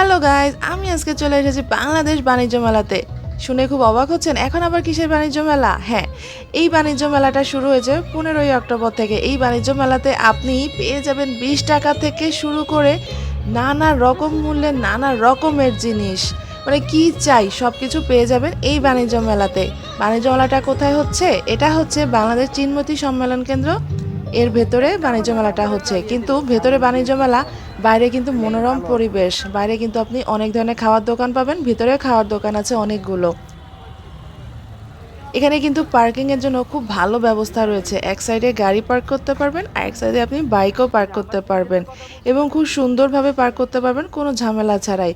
Hello guys আমি আজকে চলে এসেছি বাংলাদেশ বাণিজ্য মেলাতে। শুনে খুব অবাক হচ্ছেন, এখন আবার কিসের বাণিজ্য মেলা? হ্যাঁ এই বাণিজ্য মেলাটা শুরু হয়েছে পনেরোই অক্টোবর থেকে। এই বাণিজ্য মেলাতে আপনি পেয়ে যাবেন বিশ টাকা থেকে শুরু করে নানা রকম মূল্যের, নানা রকমের জিনিস। মানে কি চাই সব কিছু পেয়ে যাবেন এই বাণিজ্য মেলাতে। বাণিজ্য মেলাটা কোথায় হচ্ছে? এটা হচ্ছে বাংলাদেশ চিনমতি সম্মেলন কেন্দ্র। এর ভেতরে বাণিজ্য মেলাটা হচ্ছে। কিন্তু ভেতরে বাণিজ্য মেলা, বাইরে কিন্তু মনোরম পরিবেশ। বাইরে কিন্তু আপনি অনেক ধরনের খাওয়ার দোকান পাবেন ভিতরে খাওয়ার দোকান আছে অনেকগুলো। এখানে কিন্তু পার্কিং এর জন্য খুব ভালো ব্যবস্থা রয়েছে। এক সাইডে গাড়ি পার্ক করতে পারবেন, আর এক সাইডে আপনি বাইকও পার্ক করতে পারবেন। এবং খুব সুন্দরভাবে পার্ক করতে পারবেন, কোনো ঝামেলা ছাড়াই।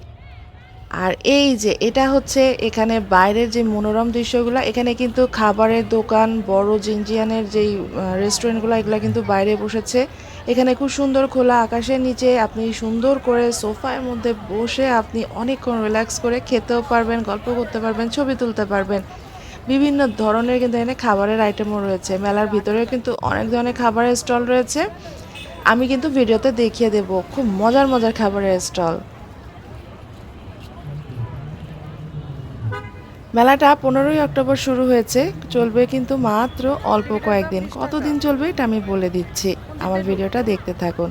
আর এই যে, এটা হচ্ছে এখানে বাইরের যে মনোরম দৃশ্যগুলো, এখানে কিন্তু খাবারের দোকান, বড় জিঞ্জিয়ানের যেই রেস্টুরেন্টগুলো এগুলো কিন্তু বাইরে বসেছে। এখানে খুব সুন্দর খোলা আকাশের নিচে আপনি সুন্দর করে সোফার মধ্যে বসে আপনি অনেকক্ষণ রিল্যাক্স করে খেতেও পারবেন, গল্প করতে পারবেন, ছবি তুলতে পারবেন। বিভিন্ন ধরনের কিন্তু এখানে খাবারের আইটেমও রয়েছে। মেলার ভিতরেও কিন্তু অনেক ধরনের খাবারের স্টল রয়েছে। আমি কিন্তু ভিডিওতে দেখিয়ে দেব, খুব মজার মজার খাবারের স্টল মেলাটা পনেরোই অক্টোবর শুরু হয়েছে। চলবে কিন্তু মাত্র অল্প কয়েকদিন। কতদিন চলবে এটা আমি বলে দিচ্ছি। আমার ভিডিওটা দেখতে থাকুন।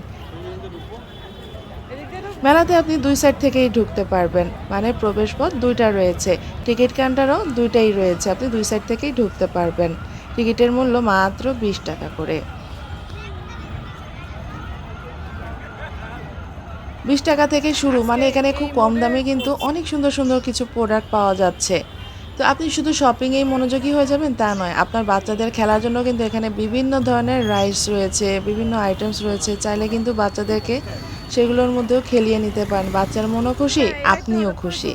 মেলাতে আপনি দুই সাইড থেকেই ঢুকতে পারবেন। মানে প্রবেশপথ দুইটা রয়েছে। টিকিট কাউন্টারও দুইটাই রয়েছে। আপনি দুই সাইড থেকেই ঢুকতে পারবেন। টিকিটের মূল্য মাত্র বিশ টাকা করে। বিশ টাকা থেকে শুরু। মানে এখানে খুব কম দামে কিন্তু অনেক সুন্দর সুন্দর কিছু প্রোডাক্ট পাওয়া যাচ্ছে। তো আপনি শুধু শপিংয়েই মনোযোগী হয়ে যাবেন তা নয়, আপনার বাচ্চাদের খেলার জন্য কিন্তু এখানে বিভিন্ন ধরনের রাইস রয়েছে, বিভিন্ন আইটেমস রয়েছে। চাইলে কিন্তু বাচ্চাদেরকে সেগুলোর মধ্যেও খেলিয়ে নিতে পারেন। বাচ্চার মনও খুশি, আপনিও খুশি।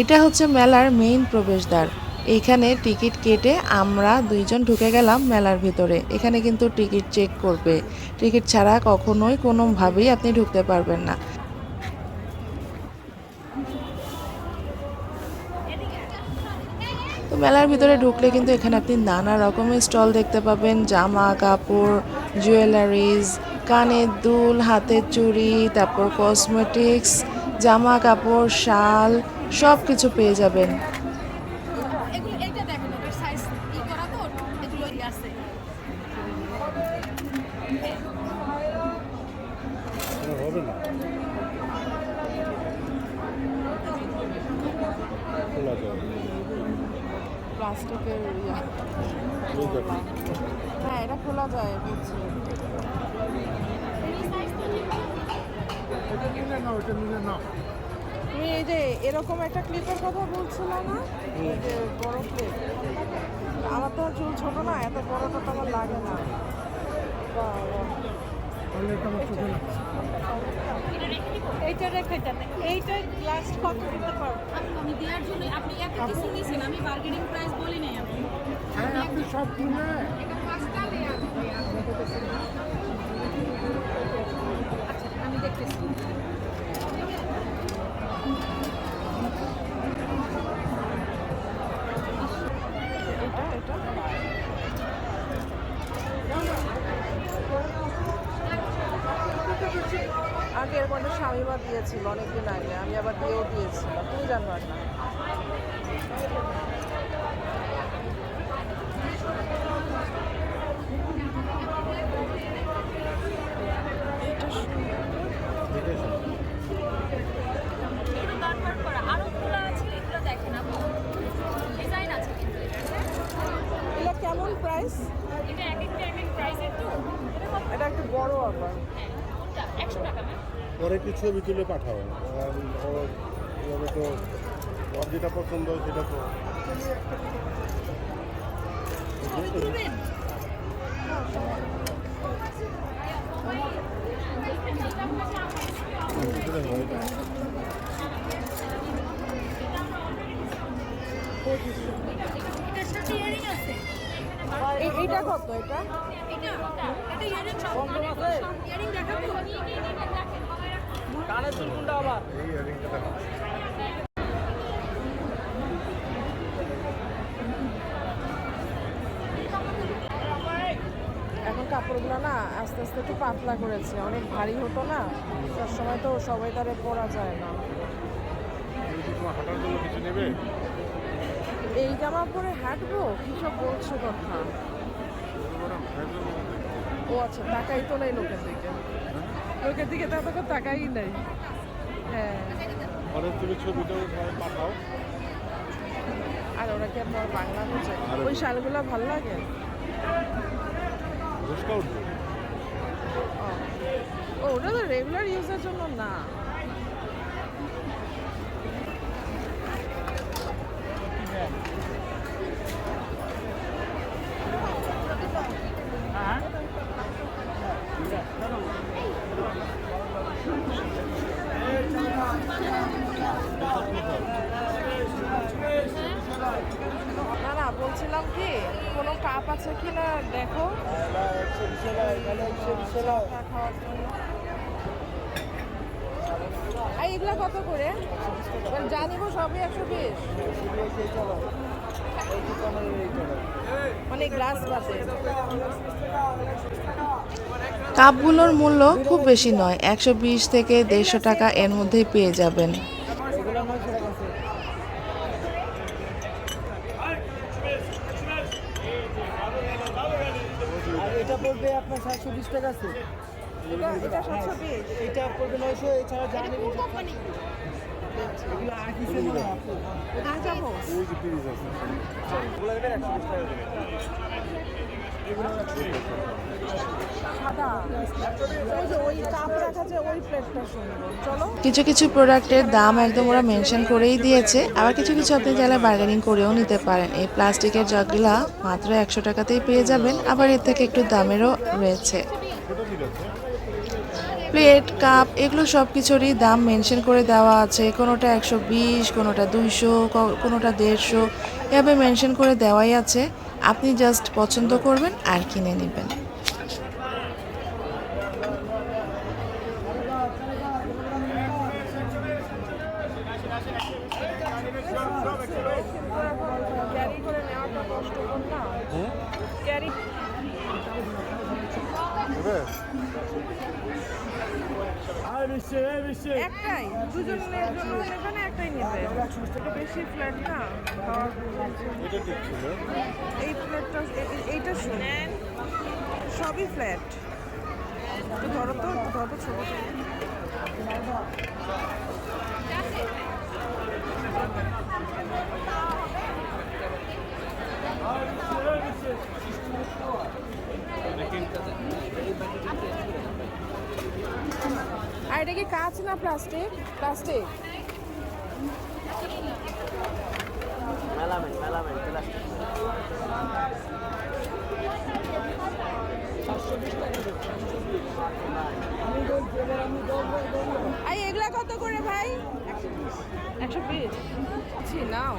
এটা হচ্ছে মেলার মেইন প্রবেশদ্বার। এইখানে টিকিট কেটে আমরা দুইজন ঢুকে গেলাম মেলার ভিতরে। এখানে কিন্তু টিকিট চেক করবে। টিকিট ছাড়া কখনোই কোনোভাবেই আপনি ঢুকতে পারবেন না। তো মেলার ভিতরে ঢুকলে কিন্তু এখানে আপনি নানা রকমের স্টল দেখতে পাবেন। জামা, কাপড় জুয়েলারিজ কানের দুল, হাতের চুড়ি, তারপর কসমেটিক্স জামা, কাপড়, শাল সব কিছু পেয়ে যাবেন। আছে। হবে না। খোলা যায় প্লাস্টিকের হ্যাঁ এটা খোলা যায় বুঝছি। তুমি এই যে এরকম একটা ক্লিপের কথা বলছিলে না? এই যে বড় ক্লিপ আমার তো চুল ছোট না এত বড়টা তো আমার লাগে না। এইটা রেখে দেন এইটা লাস্ট কত দিতে পারব? আমি দেওয়ার জন্য আপনি এত কিছু নিয়েছেন আমি বার্গেনিং প্রাইস বলি নাই হ্যাঁ আপনি সব কিনে এটা পাঁচটা লেয়ার আচ্ছা আমি দেখতেছি এটা এটা আগে এরকম একটা স্বামীমা দিয়েছিল অনেকদিন আগে আমি আবার দিয়েও দিয়েছিলাম তুমি জানবার না এটা সুন্দর। এগুলো বারবার করা আরও গুলো আছে এগুলো দেখেন আপনি ডিজাইন আছে কিন্তু এগুলো কেমন প্রাইস এটা এক একটা এক এক প্রাইসের তো এটা কত এটা একটু বড় আবার হ্যাঁ কোনটা একশো টাকা ম্যাম পরে কি ছবি তুলে পাঠাও। আর ও- এভাবে তো ওর যেটা পছন্দ হয় সেটা তো। এইটা কত এটা? এটা এটা ইয়ারিং সব দেখাবো এই ইয়ারিংটা এখন কাপড়গুলো না আস্তে আস্তে একটু পাতলা করেছে, অনেক ভারী হতো না। তার সময় তো সবাই তারে পরা যায় না। কি এই জামা পরে হাঁটবো? কিসব বলছো কথা? ও আচ্ছা টাকাই তো নাই লোকের দিকে। লোকের দিকে তো তখন তাকাই নাই। হ্যাঁ। অনেক তুমি ছবিটা উঠায় পাঠাও। আর ওরা কি আমার বাংলা বোঝে? ওই শালগুলো ভালো লাগে? ও। ওটা তো রেগুলার ইউজের জন্য না না বলছিলাম কি কোনো কাপ আছে কি না দেখো চা খাওয়ার কত করে? মানে জানিব সবই একশো বিশ। মানে কাপগুলোর মূল্য খুব বেশি নয়, একশো বিশ থেকে দেড়শো টাকা এর মধ্যেই পেয়ে যাবেন আর এটা পড়বে আপনার সাতশো বিশ টাকা আছে এটা সাতশো বিশ এটা পড়বে নয়শো এছাড়া জানি এগুলো আকিসে মনে হয় আপু। কোথায় যাব ওই যে তিরিশ আছে এগুলো দেবেন একশো বিশ টাকা দেবেন সাদা ওই যে ওই কাপ রাখা যে ওই কিছু কিছু প্রোডাক্টের দাম একদম ওরা মেনশন করেই দিয়েছে। আবার কিছু কিছু আপনি চাইলে বার্গেনিং করেও নিতে পারেন। এই প্লাস্টিকের জগগুলা মাত্র একশো টাকাতেই পেয়ে যাবেন, আবার এর থেকে একটু দামেরও রয়েছে। প্লেট, কাপ, এগুলো সব কিছুরই দাম মেনশন করে দেওয়া আছে। কোনোটা একশো বিশ, কোনোটা দুইশো কোনোটা দেড়শো, এভাবে মেনশন করে দেওয়াই আছে। আপনি জাস্ট পছন্দ করবেন আর কিনে নেবেন ক্যারি করে নেওয়াটা কষ্টকর না ক্যারি নেবে আর বেশি আর বেশি একটাই দুজনের জন্য একটাই নেবে। বেশি ফ্ল্যাট না এই ফ্ল্যাটটা এইটা শুনেন সবই ফ্ল্যাট একটু ধরো তো ধরো তো ছোটো আর এটা কি কাঁচ না প্লাস্টিক প্লাস্টিক আই এগুলা কত করে ভাই? একশো বিশ। ছি নাও।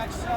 একশো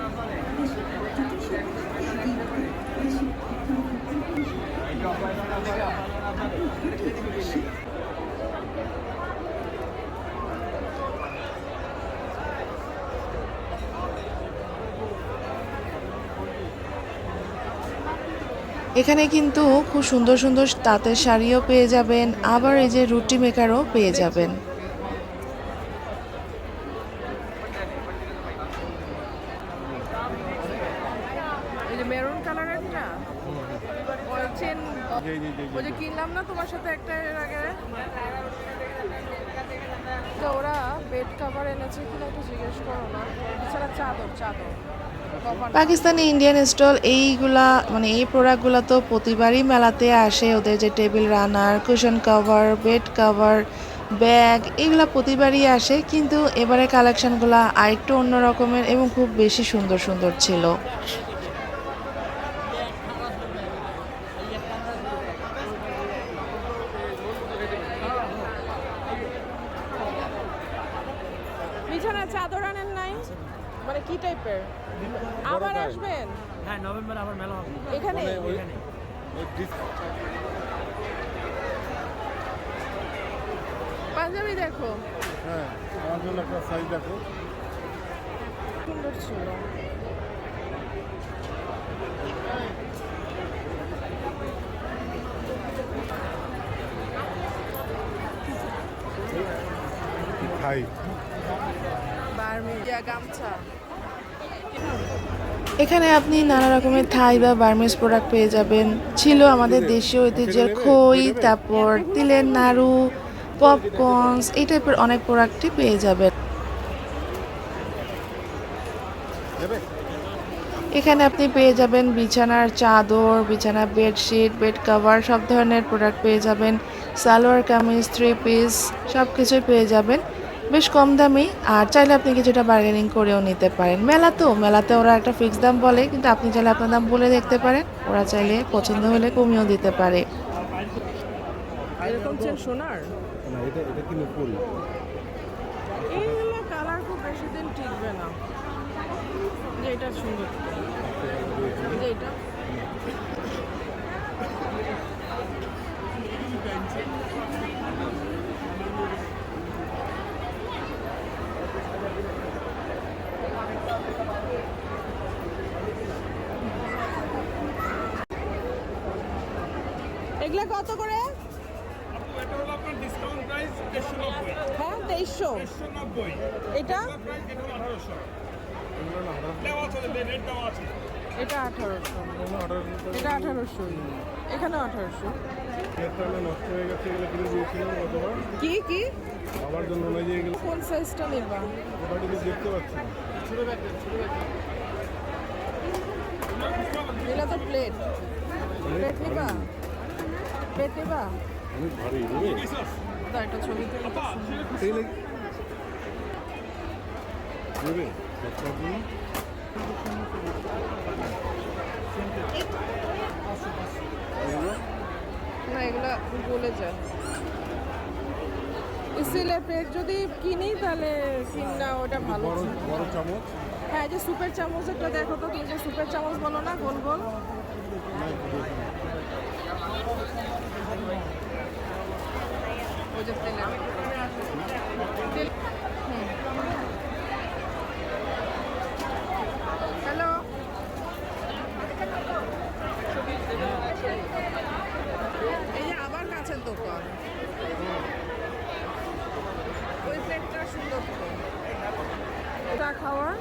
এখানে কিন্তু খুব সুন্দর সুন্দর তাঁতের শাড়িও পেয়ে যাবেন, আবার এই যে রুটি মেকারও পেয়ে যাবেন। মেরুন জি জি ওই কিনলাম না তোমার সাথে একটা তো ওরা বেড কভার এনেছে কিনা একটু জিজ্ঞেস করো না। এছাড়া চাদর চাদর। পাকিস্তানি ইন্ডিয়ান স্টল এইগুলা মানে এই প্রোডাক্টগুলো তো প্রতিবারই মেলাতে আসে। ওদের যে table runner cushion cover bed cover bag এগুলো প্রতিবারই আসে। কিন্তু এবারে কালেকশনগুলো আরেকটু অন্য রকমের এবং খুব বেশি সুন্দর সুন্দর ছিল বিছানার চাদর আনেন নাই মানে কি টাইপের আবার আসবেন? হ্যাঁ নভেম্বর আবার মেলা হবে। এখানে? এখানে পাঞ্জাবি দেখো। হ্যাঁ আমার জন্য একটা সাইজ দেখো। সুন্দর ছিল। খাই বার্মিজা গামছা। এখানে আপনি নানা রকমের থাই বা বার্মিজ প্রোডাক্ট পেয়ে যাবেন। ছিল আমাদের দেশীয় ঐতিহ্যের খই, তারপর তিলের নাড়ু পপকর্নস এই টাইপের অনেক প্রোডাক্টই পেয়ে যাবেন। এখানে আপনি পেয়ে যাবেন বিছানার চাদর, বিছানার বেডশিট বেড কভার সব ধরনের প্রোডাক্ট পেয়ে যাবেন। সালোয়ার কামিজ থ্রি পিস সব কিছুই পেয়ে যাবেন। বেশ কম দামি আর চাইলে আপনি কিছুটা বার্গেনিং করেও নিতে পারেন। মেলা তো মেলাতে ওরা একটা ফিক্স দাম বলে কিন্তু আপনি চাইলে আপনার দাম বলে দেখতে পারেন। ওরা চাইলে পছন্দ হলে কমিয়েও দিতে পারে। এরকম চেন সোনার? না এটা এটা কিন্তু ফুল এইগুলো কালার খুব বেশি দিন টিকবে না। যে এটা সুন্দর। যে এটা এগুলা কত করে? এটা হ্যাঁ তেইশশো এটা? এটা আঠারোশো। এটা আঠারোশো। এখানে আঠারোশো। নষ্ট হয়ে গেছে কিনে কি কি? আমার জন্য সাইজটা নেবা? ওটা কিন্তু দেখতে পাচ্ছি। না তো প্লেট প্লেট নিবা? অনেক ভারী নেবে একটা ছবি তুলে নেবে না এগুলা গলে যায় স্টিলের প্লেট যদি কিনি তাহলে কিনা ওটা ভালো বড় চামচ? হ্যাঁ যে সুপের চামচ একটা দেখো তো তুমি যে সুপের চামচ বলো না গোল গোল। ওই যে তেলের তেল- হুম। হ্যালো এই যে আবার কাছের দোকান ওই প্লেটটা সুন্দর তো চা খাওয়ার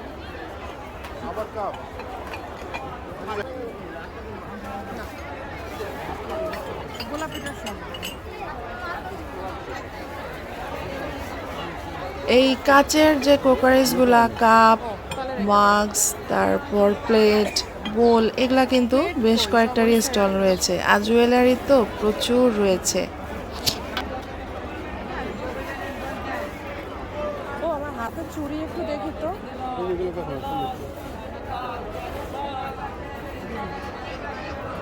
আবার কাপ গোলাপিটা সুন্দর এই কাচের যে কোকারিজগুলা কাপ মাস্ক তারপর প্লেট বোল এগুলা কিন্তু বেশ কয়েকটারই স্টল রয়েছে। আর জুয়েলারি তো প্রচুর রয়েছে। আমার হাতে চুড়ি একটু দেখি তো এগুলো কথা সুন্দর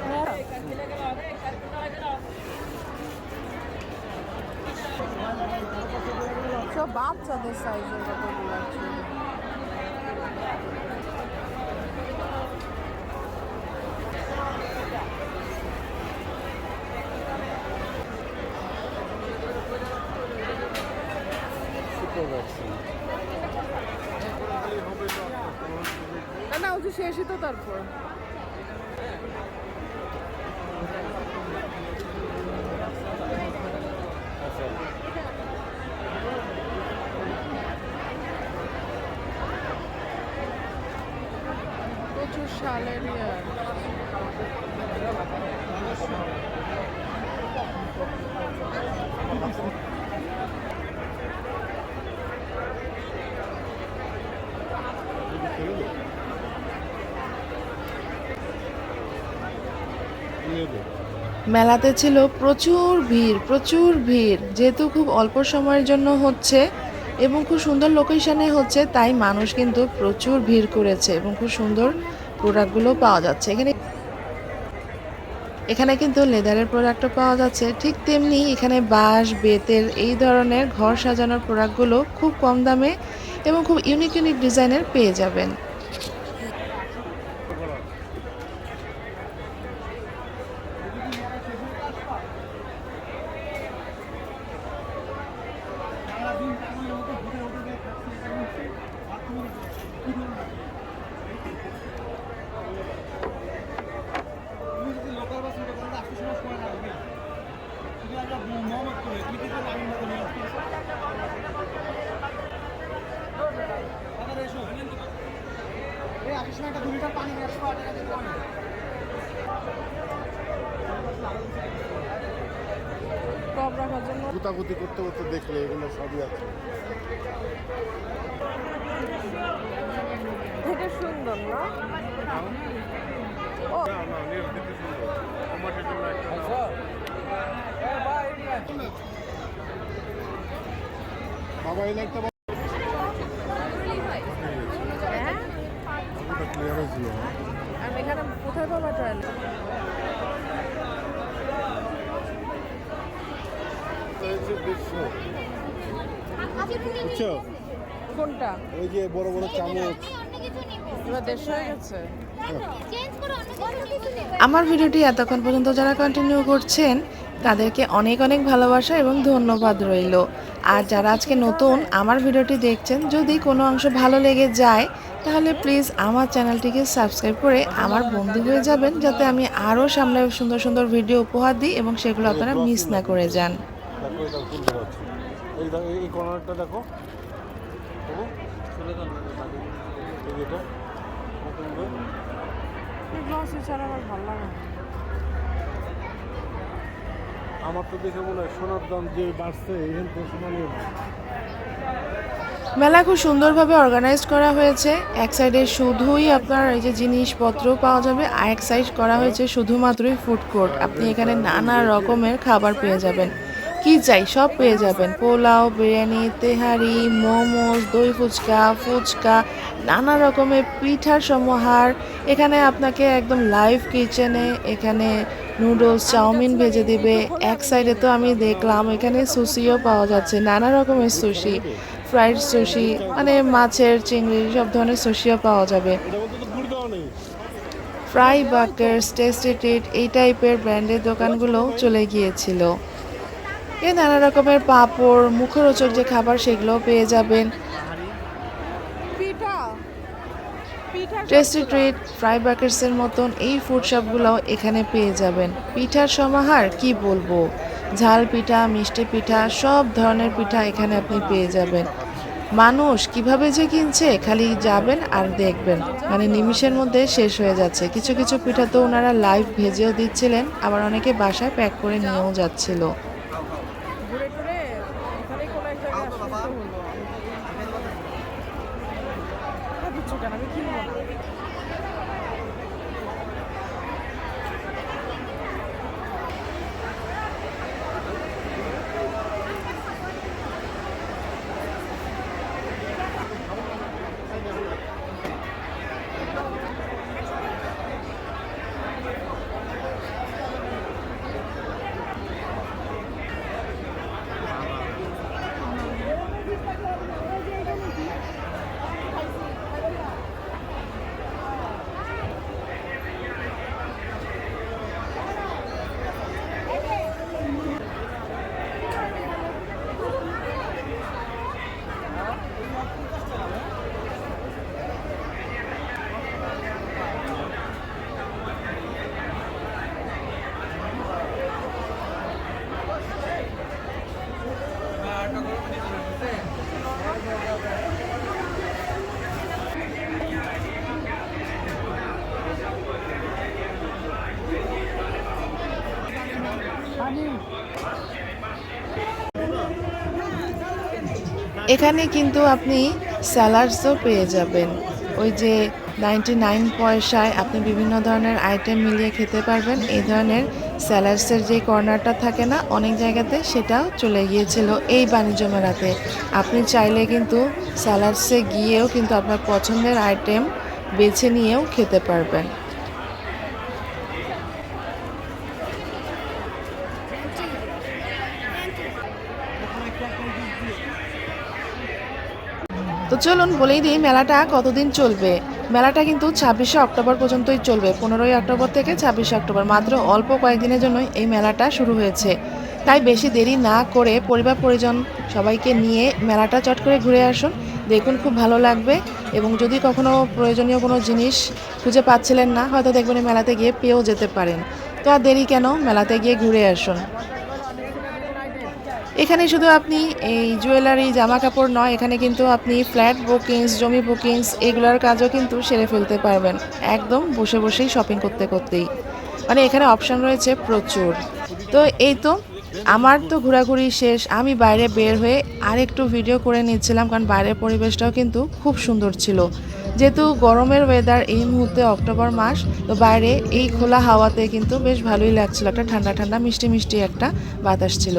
হ্যাঁ সব বাচ্চাদের সাইজের কতগুলো ভ্যাকসিন না না যে শেষই তো তারপর। প্রচুর ইয়ার মেলাতে ছিল প্রচুর ভিড় প্রচুর ভিড়। যেহেতু খুব অল্প সময়ের জন্য হচ্ছে এবং খুব সুন্দর লোকেশনে হচ্ছে, তাই মানুষ কিন্তু প্রচুর ভিড় করেছে এবং খুব সুন্দর প্রোডাক্টগুলো পাওয়া যাচ্ছে। এখানে এখানে কিন্তু লেদারের প্রোডাক্টও পাওয়া যাচ্ছে। ঠিক তেমনি এখানে বাঁশ, বেতের এই ধরনের ঘর সাজানোর প্রোডাক্টগুলো খুব কম দামে এবং খুব ইউনিক ইউনিক ডিজাইনের পেয়ে যাবেন। গুতাগুতি করতে করতে দেখলে এগুলো সবই আছে। এটা সুন্দর না? ও। না না দেখতে সুন্দর টমাটোর জন্য একটা বাবা লাইটটা আর এখানে কোথায় পাবা টয়লেট কোনটা? ওই যে বড় বড় চামচ। এবার দেড়শো হয়ে গেছে। আমার ভিডিওটি এতক্ষণ পর্যন্ত যারা কন্টিনিউ করছেন তাদেরকে অনেক অনেক ভালোবাসা এবং ধন্যবাদ রইল। আর যারা আজকে নতুন আমার ভিডিওটি দেখছেন যদি কোনো অংশ ভালো লেগে যায় তাহলে প্লিজ আমার চ্যানেলটিকে সাবস্ক্রাইব করে আমার বন্ধু হয়ে যাবেন যাতে আমি আরও সামনে সুন্দর সুন্দর ভিডিও উপহার দিই এবং সেগুলো আপনারা মিস না করে যান। এই কর্নারটা দেখো। আমার তো দেখে মনে হয় সোনার দাম যে বাড়ছে এখান থেকে সোনালি মেলা খুব সুন্দরভাবে অর্গানাইজ করা হয়েছে। এক সাইডে শুধুই আপনার এই যে জিনিসপত্র পাওয়া যাবে, আর এক সাইড করা হয়েছে শুধুমাত্রই ফুড কোর্ট আপনি এখানে নানা রকমের খাবার পেয়ে যাবেন। কি চাই? সব পেয়ে যাবেন। পোলাও, বিরিয়ানি, তেহারি মোমোস দই ফুচকা ফুচকা, নানা রকমের পিঠার সমাহার এখানে আপনাকে একদম লাইভ কিচেনে এখানে নুডলস চাউমিন ভেজে দিবে। এক সাইডে তো আমি দেখলাম, এখানে সুশিও পাওয়া যাচ্ছে, নানা রকমের সুশি ফ্রাইড সুশি মানে মাছের চিংড়ি সব ধরনের সুশিও পাওয়া যাবে। ফ্রাই বার্গার্স টেস্টি ট্রিট এই টাইপের ব্র্যান্ডের দোকানগুলো চলে গিয়েছিল। এ নানা রকমের পাঁপড় মুখরোচক যে খাবার সেগুলোও পেয়ে যাবেন। টেস্টি ট্রিট ফ্রাই বার্গার্সের মতন এই ফুড শপগুলোও এখানে পেয়ে যাবেন। পিঠার সমাহার কি বলব? ঝাল পিঠা, মিষ্টি পিঠা, সব ধরনের পিঠা এখানে আপনি পেয়ে যাবেন। মানুষ কীভাবে যে কিনছে, খালি যাবেন আর দেখবেন। মানে নিমিষের মধ্যে শেষ হয়ে যাচ্ছে। কিছু কিছু পিঠা তো ওনারা লাইভ ভেজেও দিচ্ছিলেন, আবার অনেকে বাসায় প্যাক করে নিয়েও যাচ্ছিল। এখানে কিন্তু আপনি স্যালাডসও পেয়ে যাবেন। ওই যে নাইনটি নাইন পয়সায় আপনি বিভিন্ন ধরনের আইটেম মিলিয়ে খেতে পারবেন। এই ধরনের স্যালাডসের যে কর্নারটা থাকে না, অনেক জায়গাতে সেটাও চলে গিয়েছিল এই বাণিজ্য মেলাতে। আপনি চাইলে কিন্তু স্যালাডসে গিয়েও কিন্তু আপনার পছন্দের আইটেম বেছে নিয়েও খেতে পারবেন। চলুন বলেই দিই, মেলাটা কতদিন চলবে? মেলাটা কিন্তু ছাব্বিশে অক্টোবর পর্যন্তই চলবে। পনেরোই অক্টোবর থেকে ছাব্বিশে অক্টোবর, মাত্র অল্প কয়েকদিনের জন্যই এই মেলাটা শুরু হয়েছে। তাই বেশি দেরি না করে পরিবার, পরিজন সবাইকে নিয়ে মেলাটা চট করে ঘুরে আসুন। দেখুন, খুব ভালো লাগবে এবং যদি কখনো প্রয়োজনীয় কোনো জিনিস খুঁজে পাচ্ছিলেন না, হয়তো দেখবেন মেলাতে গিয়ে পেয়েও যেতে পারেন। তো আর দেরি কেন? মেলাতে গিয়ে ঘুরে আসুন। এখানে শুধু আপনি এই জুয়েলারি জামা কাপড় নয়, এখানে কিন্তু আপনি ফ্ল্যাট বুকিংস জমি বুকিংস এগুলোর কাজও কিন্তু সেরে ফেলতে পারবেন। একদম বসে বসেই শপিং করতে করতেই। মানে এখানে অপশন রয়েছে প্রচুর। তো এই তো, আমার তো ঘোরাঘুরি শেষ। আমি বাইরে বের হয়ে আর একটু ভিডিও করে নিচ্ছিলাম, কারণ বাইরের পরিবেশটাও কিন্তু খুব সুন্দর ছিল। যেহেতু গরমের ওয়েদার এই মুহূর্তে অক্টোবর মাস, তো বাইরে এই খোলা হাওয়াতে কিন্তু বেশ ভালোই লাগছিল। একটা ঠান্ডা ঠান্ডা মিষ্টি মিষ্টি একটা বাতাস ছিল।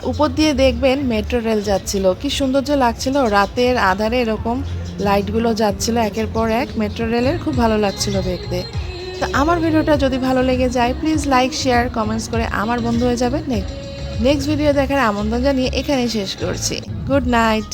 আর উপর দিয়ে দেখবেন মেট্রো রেল যাচ্ছিল। কি সুন্দর যে লাগছিল। রাতের আধারে এরকম লাইটগুলো যাচ্ছিল একের পর এক। মেট্রো রেলের খুব ভালো লাগছিল দেখতে। তো আমার ভিডিওটা যদি ভালো লেগে যায় প্লিজ লাইক শেয়ার কমেন্টস করে আমার বন্ধু হয়ে যাবেন। নেক্সট ভিডিও দেখার আমন্ত্রণ জানিয়ে এখানেই শেষ করছি। Good night